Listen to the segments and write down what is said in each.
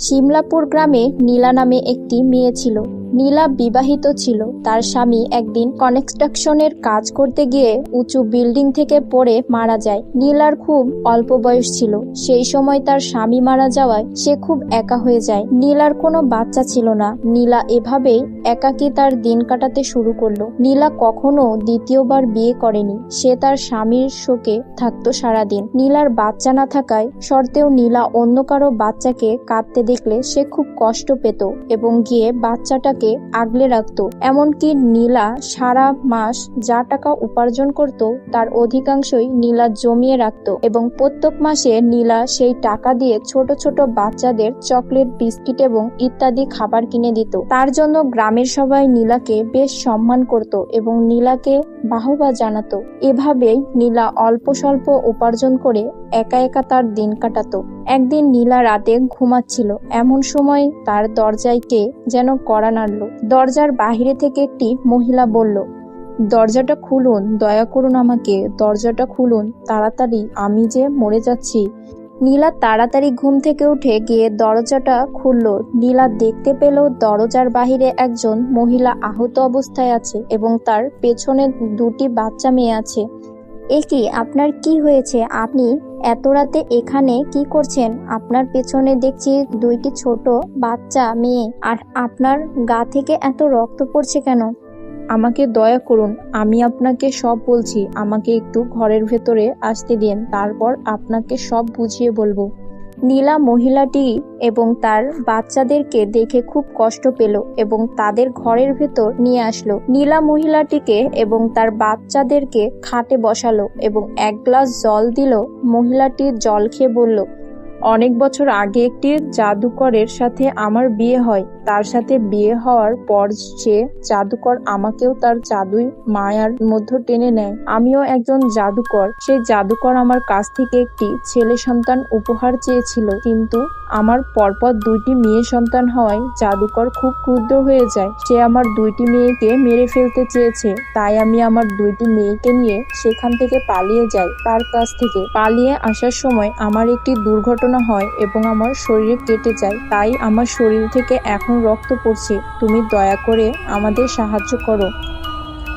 শিমলাপুর গ্রামে নীলা নামে একটি মেয়ে ছিল। নীলা বিবাহিত ছিল। তার স্বামী একদিন কনস্ট্রাকশনের কাজ করতে গিয়ে উঁচু বিল্ডিং থেকে পড়ে মারা যায়। নীলার খুব অল্প বয়স ছিল। সেই সময় তার স্বামী মারা যাওয়ায় সে খুব একা হয়ে যায়। নীলার কোনো বাচ্চা ছিল না। নীলা এভাবেই একাকী তার দিন কাটাতে শুরু করল। নীলা কখনো দ্বিতীয়বার বিয়ে করেনি। সে তার স্বামীর শোকে থাকতো সারাদিন। নীলার বাচ্চা না থাকায় সত্ত্বেও নীলা অন্য কারও বাচ্চাকে কাঁদতে দেখলে সে খুব কষ্ট পেত এবং গিয়ে বাচ্চাটাকে আগলে রাখতো। এমনকি নীলা সারা মাস যা টাকা উপার্জন করত, তার অধিকাংশই নীলা জমিয়ে রাখতো এবং প্রত্যেক মাসে নীলা সেই টাকা দিয়ে ছোট ছোট বাচ্চাদের চকলেট, বিস্কিট এবং ইত্যাদি খাবার কিনে দিত। তার জন্য গ্রামের সবাই নীলাকে বেশ সম্মান করত এবং নীলাকে বাহবা জানাতো। এভাবেই নীলা অল্প স্বল্প উপার্জন করে একা একা তার দিন কাটাতো। একদিন নীলা রাতে ঘুমাচ্ছিল। এমন সময় তার দরজায় কে যেন কড়া নাড়ল। দরজার বাহিরে থেকে একটি মহিলা বলল, দরজাটা খুলুন, দয়া করুন আমাকে। দরজাটা খুলুন, তাড়াতাড়ি, আমি যে মরে যাচ্ছি। নীলা তাড়াতাড়ি ঘুম থেকে উঠে গিয়ে দরজাটা খুলল। নীলা দেখতে পেল দরজার বাহিরে একজন মহিলা আহত অবস্থায় আছে এবং তার পেছনে দুটি বাচ্চা মেয়ে আছে। এ কি আপনার কি হয়েছে? আপনি এত রাতে এখানে কি করছেন? আপনার পেছনে দেখছি দুইটি ছোট বাচ্চা, মেয়ে। আর আপনার গা থেকে এত রক্ত পড়ছে কেন? আমাকে দয়া করুন, আমি আপনাকে সব বলছি। আমাকে একটু ঘরের ভেতরে আসতে দিন, তারপর আপনাকে সব বুঝিয়ে বলব। নীলা মহিলাটি এবং তার বাচ্চাদেরকে দেখে খুব কষ্ট পেল এবং তাদের ঘরের ভেতর নিয়ে আসলো। নীলা মহিলাটিকে এবং তার বাচ্চাদেরকে খাটে বসালো এবং এক গ্লাস জল দিল। মহিলাটি জল খেয়ে বলল অনেক বছর আগে একটি জাদুকরের সাথে আমার বিয়ে হয়। তার সাথে বিয়ে হওয়ার পর সে জাদুকর আমাকেও তার জাদুই মায়ার মধ্যে টেনে নেয়। আমিও একজন জাদুকর। সেই জাদুকর আমার কাছ থেকে একটি ছেলে সন্তান উপহার চেয়েছিল। কিন্তু আমার পরপর দুইটি মেয়ে সন্তান হওয়ায় জাদুকর খুব ক্রুদ্ধ হয়ে যায়। সে আমার দুইটি মেয়েকে মেরে ফেলতে চেয়েছে। তাই আমি আমার দুইটি মেয়েকে নিয়ে সেখান থেকে পালিয়ে যাই, তার কাছ থেকে। পালিয়ে আসার সময় আমার একটি দুর্ঘটনা হয় এবং আমার শরীরে কেটে যায়। তাই আমার শরীর থেকে এখন রক্ত পড়ছে। তুমি দয়া করে আমাদের সাহায্য করো।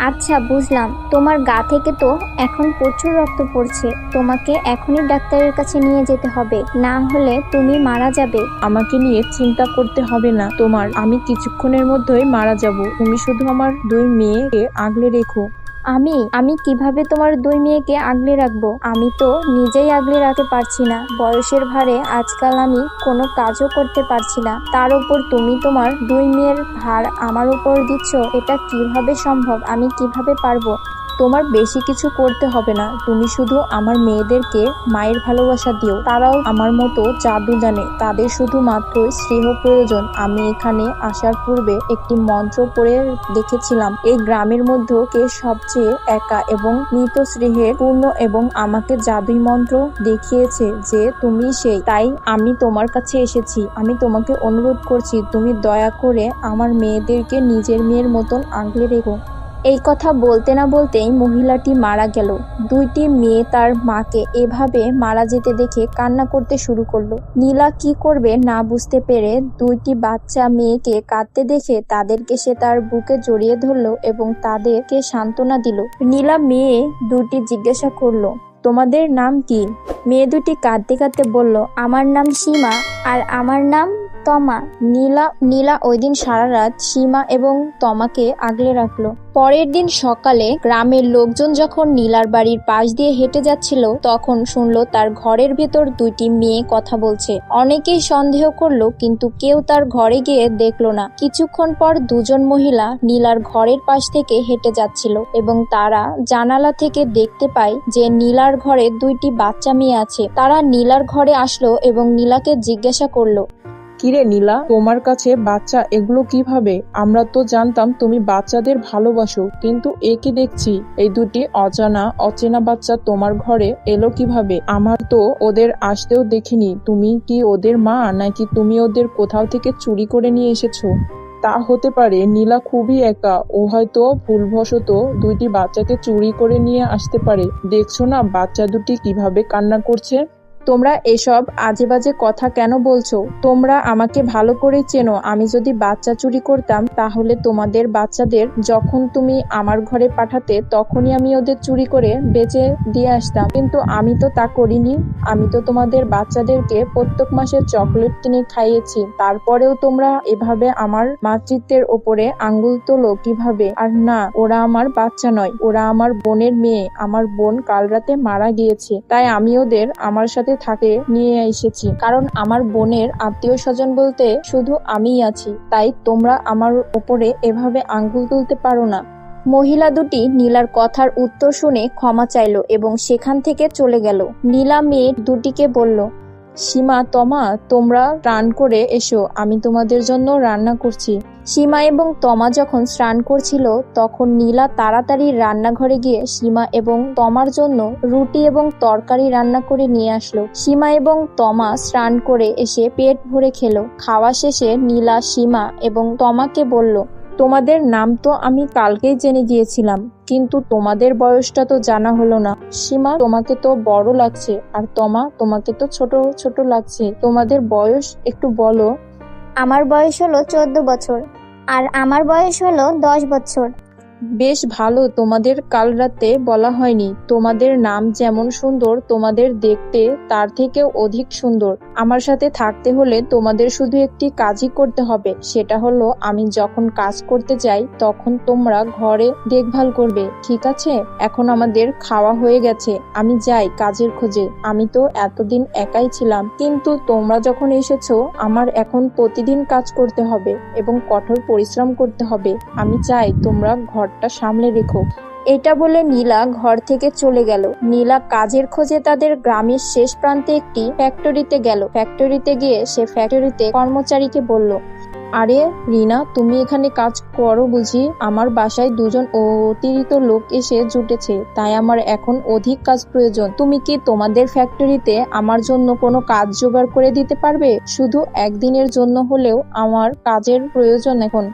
আচ্ছা বুঝলাম। তোমার গা থেকে তো এখন প্রচুর রক্ত পড়ছে। তোমাকে এখনই ডাক্তারের কাছে নিয়ে যেতে হবে। না হলে তুমি মারা যাবে। আমাকে নিয়ে চিন্তা করতে হবে না তোমার। আমি কিছুক্ষণের মধ্যেই মারা যাব। তুমি শুধু আমার দুই মেয়েকে আগলে রেখো। আমি আমি কীভাবে তোমার দুই মেয়েকে আগলে রাখব? আমি তো নিজেই আগলে রাখতে পারছি না। বয়সের ভারে আজকাল আমি কোনো কাজও করতে পারছি না। তার উপর তুমি তোমার দুই মেয়ের ভার আমার উপর দিচ্ছ? এটা কীভাবে সম্ভব? আমি কীভাবে পারব? তোমার বেশি কিছু করতে হবে না। তুমি শুধু আমার মেয়েদেরকে মায়ের ভালোবাসা দিও। তারাও আমার মতো জাদু জানে। তাদের শুধুমাত্র স্নেহ প্রয়োজন। আমি এখানে আসার পূর্বে একটি মন্ত্র পড়ে দেখেছিলাম। এই গ্রামের মধ্যে কে সবচেয়ে একা এবং মৃত স্নেহের পূর্ণ এবং আমাকে জাদুই মন্ত্র দেখিয়েছে যে তুমি সেই। তাই আমি তোমার কাছে এসেছি। আমি তোমাকে অনুরোধ করছি, তুমি দয়া করে আমার মেয়েদেরকে নিজের মেয়ের মতন আগলে রেখো। এই কথা বলতে না বলতেই মহিলাটি মারা গেল। দুইটি মেয়ে তার মাকে এভাবে মারা যেতে দেখে কান্না করতে শুরু করল। নীলা কি করবে না বুঝতে পেরে দুইটি বাচ্চা মেয়েকে কাঁদতে দেখে তাদেরকে সে তার বুকে জড়িয়ে ধরলো এবং তাদেরকে সান্ত্বনা দিল। নীলা মেয়ে দুটি জিজ্ঞাসা করল তোমাদের নাম কি? মেয়ে দুটি কাঁদতে কাঁদতে বলল, আমার নাম সীমা আর আমার নাম তমা। নীলা নীলা ওই দিন সারা রাত সীমা এবং তমাকে আগলে রাখল। পরের দিন সকালে গ্রামের লোকজন যখন নীলার বাড়ির পাশ দিয়ে হেঁটে যাচ্ছিল, তখন শুনলো তার ঘরের ভেতর দুইটি মেয়ে কথা বলছে। অনেকেই সন্দেহ করল, কিন্তু কেউ তার ঘরে গিয়ে দেখল না। কিছুক্ষণ পর দুজন মহিলা নীলার ঘরের পাশ থেকে হেঁটে যাচ্ছিল এবং তারা জানালা থেকে দেখতে পায় যে নীলার ঘরে দুইটি বাচ্চা মেয়ে আছে। তারা নীলার ঘরে আসলো এবং নীলাকে জিজ্ঞাসা করল, কিরে নীলা, তোমার কাছে বাচ্চা এগুলো কীভাবে? আমরা তো জানতাম তুমি বাচ্চাদের ভালোবাসো, কিন্তু এ কি দেখছি? এই দুটি অজানা, অচেনা বাচ্চা তোমার ঘরে এলো কীভাবে? আমার তো ওদের আসতেও দেখিনি। তুমি কি ওদের মা, নাকি তুমি ওদের কোথাও থেকে চুরি করে নিয়ে এসেছ? তা হতে পারে। নীলা খুবই একা। ও হয়তো ভুলবশত দুইটি বাচ্চাকে চুরি করে নিয়ে আসতে পারে। দেখছ না, বাচ্চা দুটি কীভাবে কান্না করছে? তোমরা এসব আজে বাজে কথা কেন বলছো? তোমরা আমাকে ভালো করে চেনো। আমি যদি বাচ্চা চুরি করতাম, তাহলে তোমাদের বাচ্চাদের যখন তুমি আমার ঘরে পাঠাতে, তখনই আমি ওদের চুরি করে বেঁচে দিয়ে আসতাম। কিন্তু আমি তো তা করিনি। আমি তো তোমাদের বাচ্চাদেরকে প্রত্যেক মাসে চকলেট কিনে খাইয়েছি। তারপরেও তোমরা এভাবে আমার মাতৃত্বের ওপরে আঙ্গুল তোলো কীভাবে? আর না, ওরা আমার বাচ্চা নয়। ওরা আমার বোনের মেয়ে। আমার বোন কাল রাতে মারা গিয়েছে। তাই আমি ওদের আমার সাথে থাকে, নিয়ে এসেছি। কারণ আমার বোনের আত্মীয় স্বজন বলতে শুধু আমিই আছি, তাই তোমরা আমার ওপরে এভাবে আঙ্গুল তুলতে পারো না। মহিলা দুটি নীলার কথার উত্তর শুনে ক্ষমা চাইল এবং সেখান থেকে চলে গেল। নীলা মেয়ে দুটিকে বলল সীমা, তমা, তোমরা রান করে এসো, আমি তোমাদের জন্য রান্না করছি। সীমা এবং তমা যখন স্নান করছিল, তখন নীলা তাড়াতাড়ি রান্নাঘরে গিয়ে সীমা এবং তমার জন্য রুটি এবং তরকারি রান্না করে নিয়ে আসলো। সীমা এবং তমা স্নান করে এসে পেট ভরে খেলো। খাওয়া শেষে নীলা, সীমা এবং তমাকে বলল তোমাদের নাম তো আমি কালকেই জেনে গিয়েছিলাম, কিন্তু তোমাদের বয়সটা তো জানা হলো না। সীমা, তোমাকে তো বড় লাগছে, আর তমা, তোমাকে তো ছোট ছোট লাগছে। তোমাদের বয়স একটু বলো। আমার বয়স হলো চোদ্দ বছর, আর আমার বয়স হলো দশ বছর। বেশ ভালো, তোমাদের কাল রাতে বলা হয়নি। তোমাদের নাম যেমন সুন্দর, তোমাদের দেখতে তার থেকেও অধিক সুন্দর। আমার সাথে থাকতে হলে তোমাদের শুধু একটি কাজই করতে হবে, সেটা হলো আমি যখন কাজ করতে যাই, তখন তোমরা ঘরে দেখভাল করবে, ঠিক আছে? এখন আমাদের খাওয়া হয়ে গেছে, আমি যাই কাজের খোঁজে। আমি তো এতদিন একাই ছিলাম, কিন্তু তোমরা যখন এসেছ, আমার এখন প্রতিদিন কাজ করতে হবে এবং কঠোর পরিশ্রম করতে হবে। আমি চাই তোমরা ঘরটা সামলে রেখো। এটা বলে নীলা ঘর থেকে চলে গেল। নীলা কাজের খোঁজে তাদের গ্রামের শেষ প্রান্তে একটি ফ্যাক্টরিতে গেল। ফ্যাক্টরিতে গিয়ে সে ফ্যাক্টরিতে কর্মচারীকে বলল, আরে, রিনা, তুমি এখানে কাজ করো বুঝি? আমার বাসায় দুজন অতিরিক্ত লোক এসে জুটেছে, তাই আমার এখন অধিক কাজ প্রয়োজন। তুমি কি তোমাদের ফ্যাক্টরিতে আমার জন্য কোনো কাজ জোগাড় করে দিতে পারবে? শুধু একদিনের জন্য হলেও আমার কাজের প্রয়োজন এখন।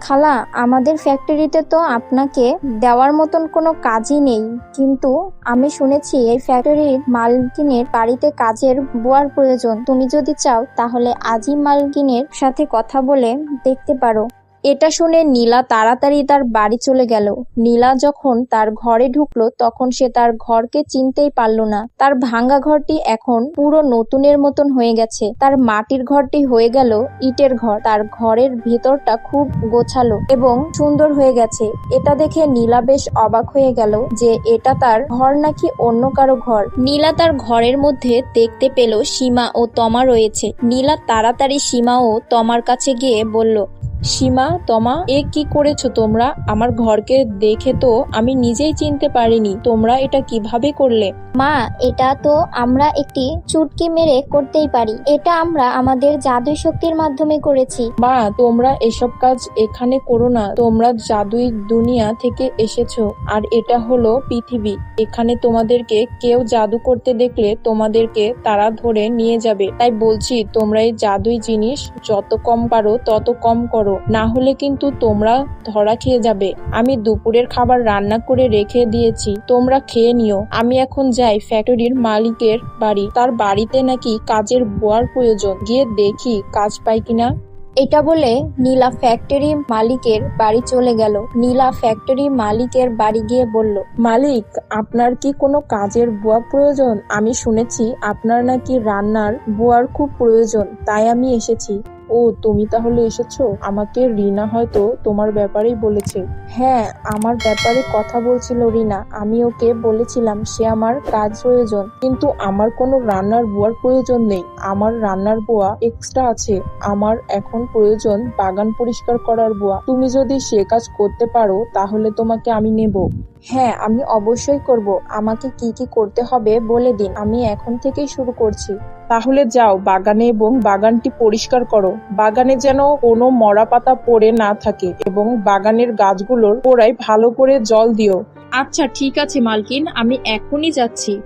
খালা, আমাদের ফ্যাক্টরিতে তো আপনাকে দেওয়ার মতন কোনো কাজই নেই। কিন্তু আমি শুনেছি এই ফ্যাক্টরির মালকিনের বাড়িতে কাজের বোয়ার প্রয়োজন। তুমি যদি চাও, তাহলে আজই মালকিনের সাথে কথা বলে দেখতে পারো। এটা শুনে নীলা তাড়াতাড়ি তার বাড়ি চলে গেল। নীলা যখন তার ঘরে ঢুকলো, তখন সে তার ঘরকে চিনতেই পারল না। তার ভাঙ্গা ঘরটি এখন পুরো নতুনের মতন হয়ে গেছে। তার মাটির ঘরটি হয়ে গেল ইটের ঘর। তার ঘরের ভেতরটা খুব গোছালো এবং সুন্দর হয়ে গেছে। এটা দেখে নীলা বেশ অবাক হয়ে গেল যে এটা তার ঘর নাকি অন্য কারও ঘর। নীলা তার ঘরের মধ্যে দেখতে পেল সীমা ও তমা রয়েছে। নীলা তাড়াতাড়ি সীমা ও তমার কাছে গিয়ে বলল সীমা তমা এ কি করেছ তোমরা? আমার ঘরকে দেখে তো আমি নিজেই চিনতে পারিনি। তোমরা এটা কীভাবে করলে? মা এটা তো আমরা একটি চুটকি মেরে করতেই পারি। এটা আমরা আমাদের জাদুই শক্তির মাধ্যমে করেছি। মা তোমরা এসব কাজ এখানে করো না। তোমরা জাদুই দুনিয়া থেকে এসেছ। আর এটা হলো পৃথিবী। এখানে তোমাদেরকে কেউ জাদু করতে দেখলে তোমাদেরকে তারা ধরে নিয়ে যাবে। তাই বলছি তোমরা এই জাদুই জিনিস যত কম পারো তত কম করো। না হলে কিন্তু তোমরা ধরা খেয়ে যাবে। আমি দুপুরের খাবার রান্না করে রেখে দিয়েছি, তোমরা খেয়ে নিও। আমি এখন যাই ফ্যাক্টরির মালিকের বাড়ি। তার বাড়িতে নাকি কাজের বোয়ার প্রয়োজন। গিয়ে দেখি কাজ পাই কিনা। এটা বলে নীলা ফ্যাক্টরি মালিকের বাড়ি চলে গেল। নীলা ফ্যাক্টরি মালিকের বাড়ি গিয়ে বলল, মালিক, আপনার কি কোনো কাজের বুয়া প্রয়োজন? আমি শুনেছি আপনার নাকি রান্নার বুয়ার খুব প্রয়োজন, তাই আমি এসেছি। ও, তুমি তাহলে এসেছ? আমাকে রিনা হয়তো তোমার ব্যাপারেই বলেছে। হ্যাঁ আমার ব্যাপারে কথা বলছিল রিনা। আমি ওকে বলেছিলাম সে আমার কাজ প্রয়োজন। কিন্তু আমার কোনো রান্নার বুয়ার প্রয়োজন নেই। আমার রান্নার বুয়া এক্সট্রা আছে। আমার এখন প্রয়োজন বাগান পরিষ্কার করার বুয়া। তুমি যদি সে কাজ করতে পারো, তাহলে তোমাকে আমি নেব। হ্যাঁ আমি অবশ্যই করব। আমাকে কি কি করতে হবে বলে দিন। আমি এখন থেকেই শুরু করছি। তাহলে যাও, বাগানে এবং বাগানটি পরিষ্কার করো। বাগানে যেন কোনো মরা পাতা পড়ে না থাকে এবং বাগানের গাছগুলোর গোড়ায় ভালো করে জল দিও। আচ্ছা ঠিক আছে মালকিন, আমি এখনই যাচ্ছি।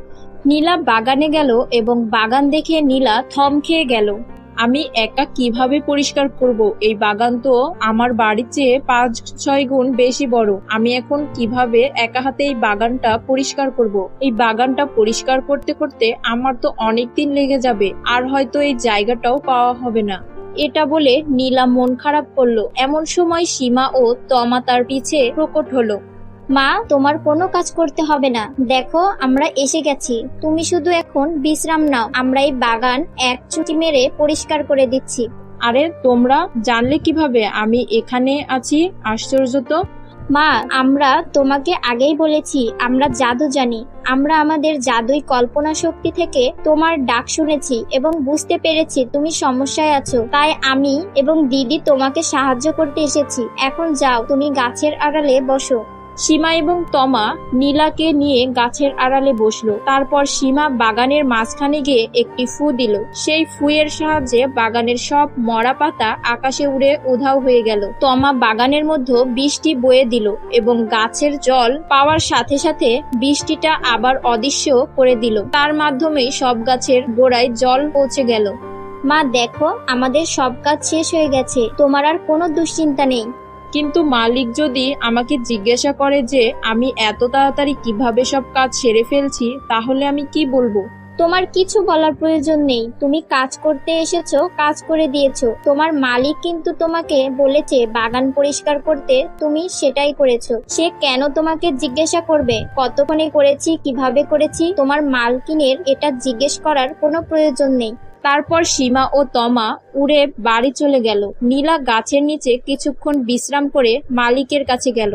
নীলা বাগানে গেল এবং বাগান দেখে নীলা থম খেয়ে গেল। আমি একা কীভাবে পরিষ্কার করব? এই বাগান তো আমার বাড়ির চেয়ে পাঁচ ছয় গুণ বেশি বড়। আমি এখন কীভাবে একা হাতে এই বাগানটা পরিষ্কার করব? এই বাগানটা পরিষ্কার করতে করতে আমার তো অনেক দিন লেগে যাবে, আর হয়তো এই জায়গাটাও পাওয়া হবে না। এটা বলে নীলা মন খারাপ করল। এমন সময় সীমা ও তমা তার পিছে প্রকট হলো। মা তোমার কোনো কাজ করতে হবে না। দেখো আমরা এসে গেছি। তুমি শুধু এখন বিশ্রাম নাও। আমরা এই বাগান এক চুটি মেরে পরিষ্কার করে দিচ্ছি। আরে তোমরা জানলে কীভাবে? আমি এখানে আছি আশ্চর্য তো। মা আমরা তোমাকে আগেই বলেছি আমরা জাদু জানি। আমরা আমাদের জাদুই কল্পনা শক্তি থেকে তোমার ডাক শুনেছি এবং বুঝতে পেরেছি তুমি সমস্যায় আছো। তাই আমি এবং দিদি তোমাকে সাহায্য করতে এসেছি। এখন যাও তুমি গাছের আড়ালে বসো। সীমা এবং তমা নীলাকে নিয়ে গাছের আড়ালে বসল। তারপর সীমা বাগানের মাঝখানে গিয়ে একটি ফু দিল। সেই ফুয়ের সাহায্যে বাগানের সব মরা পাতা আকাশে উড়ে উধাও হয়ে গেল। তমা বাগানের মধ্যে বৃষ্টি বয়ে দিল এবং গাছের জল পাওয়ার সাথে সাথে বৃষ্টিটা আবার অদৃশ্য করে দিল। তার মাধ্যমেই সব গাছের গোড়ায় জল পৌঁছে গেল। মা, দেখো, আমাদের সব কাজ শেষ হয়ে গেছে। তোমার আর কোনো দুশ্চিন্তা নেই। কিন্তু মালিক যদি আমাকে জিজ্ঞাসা করে যে আমি এত তাড়াতাড়ি কীভাবে সব কাজ সেরে ফেলছি, তাহলে আমি কি বলব? তোমার কিছু বলার প্রয়োজন নেই। তুমি কাজ করতে এসেছ, কাজ করে দিয়েছ। তোমার মালিক কিন্তু তোমাকে বলেছে বাগান পরিষ্কার করতে, তুমি সেটাই করেছ। সে কেন তোমাকে জিজ্ঞাসা করবে? কতক্ষণে করেছি, কীভাবে করেছি? তোমার মালকিনের এটা জিজ্ঞেস করার কোনো প্রয়োজন নেই। তারপর সীমা ও তমা উড়ে বাড়ি চলে গেল। নীলা গাছের নিচে কিছুক্ষণ বিশ্রাম করে মালিকের কাছে গেল।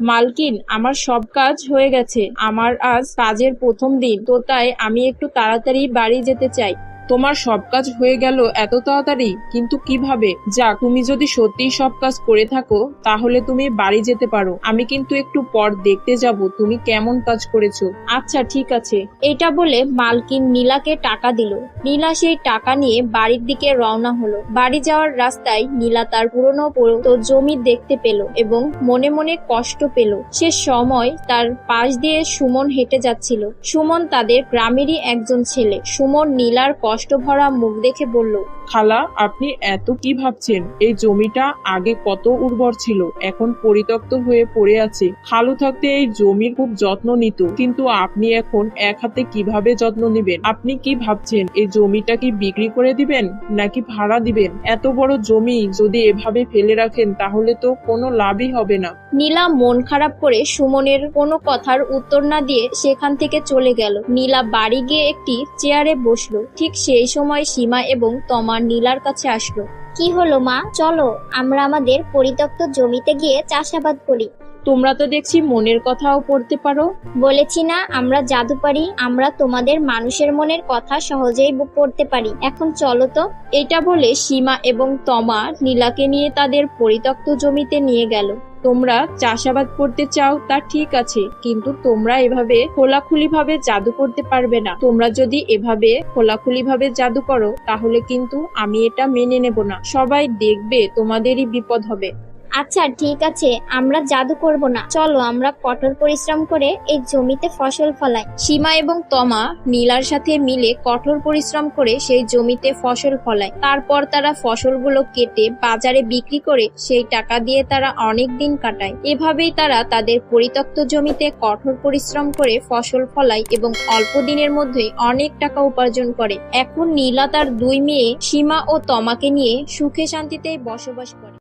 মালকিন, আমার সব কাজ হয়ে গেছে। আমার আজ কাজের প্রথম দিন। তো তাই আমি একটু তাড়াতাড়ি বাড়ি যেতে চাই। তোমার সব কাজ হয়ে গেল এত তাড়াতাড়ি? কিন্তু কীভাবে? যাক তুমি যদি সত্যিই সব কাজ করে থাকো, তাহলে তুমি বাড়ি যেতে পারো। আমি কিন্তু একটু পর দেখতে যাব, তুমি কেমন কাজ করেছ। আচ্ছা ঠিক আছে। এটা বলে মালকিন নীলাকে টাকা দিল। নীলা সেই টাকা নিয়ে বাড়ির দিকে রওনা হলো। বাড়ি যাওয়ার রাস্তায় নীলা তার পুরনো পুরো জমি দেখতে পেল এবং মনে মনে কষ্ট পেল। সে সময় তার পাশ দিয়ে সুমন হেঁটে যাচ্ছিল। সুমন তাদের গ্রামেরই একজন ছেলে। সুমন নীলার কষ্ট ভরা মুখ দেখে বলল খালা আপনি এত কি ভাবছেন? এই জমিটা আগে কত উর্বর ছিল এখন পরিত্যক্ত হয়ে পড়ে আছে। খালু থাকতে এই জমির খুব যত্ন নিত কিন্তু আপনি এখন এক হাতে কীভাবে যত্ন নেবেন? আপনি কি ভাবছেন এই জমিটা কি বিক্রি করে দিবেন নাকি ভাড়া দিবেন? এত বড় জমি যদি এভাবে ফেলে রাখেন তাহলে তো কোনো লাভই হবে না। নীলা মন খারাপ করে সুমনের কোনো কথার উত্তর না দিয়ে সেখান থেকে চলে গেল। নীলা বাড়ি গিয়ে একটি চেয়ারে বসল। ঠিক সেই সময় সীমা এবং তমার নীলার কাছে আসলো। কি হলো মা? চলো, আমরা আমাদের পরিত্যক্ত জমিতে গিয়ে চাষাবাদ করি। তোমরা তো দেখছি মনের কথাও পড়তে পারো। বলেছি না আমরা জাদু পারি আমরা তোমাদের মানুষের মনের কথা সহজেই পড়তে পারি। এখন চলো তো। এটা বলে সীমা এবং তমা নীলাকে নিয়ে তাদের পরিত্যক্ত জমিতে নিয়ে গেল। তোমরা চাষাবাদ করতে চাও তা ঠিক আছে কিন্তু তোমরা এভাবে খোলাখুলি ভাবে জাদু করতে পারবে না। তোমরা যদি এভাবে খোলাখুলি ভাবে জাদু করো তাহলে কিন্তু আমি এটা মেনে নেব না। সবাই দেখবে তোমাদেরই বিপদ হবে। আচ্ছা ঠিক আছে, আমরা জাদু করব না। চলো, আমরা কঠোর পরিশ্রম করে এই জমিতে ফসল ফলাই। সীমা এবং তমা নীলার সাথে মিলে কঠোর পরিশ্রম করে সেই জমিতে ফসল ফলায়। তারপর তারা ফসলগুলো কেটে বাজারে বিক্রি করে সেই টাকা দিয়ে তারা অনেক দিন কাটায়। এভাবেই তারা তাদের পরিত্যক্ত জমিতে কঠোর পরিশ্রম করে ফসল ফলায় এবং অল্প দিনের মধ্যেই অনেক টাকা উপার্জন করে। এখন নীলা তার দুই মেয়ে সীমা ও তমাকে নিয়ে সুখে শান্তিতে বসবাস করে।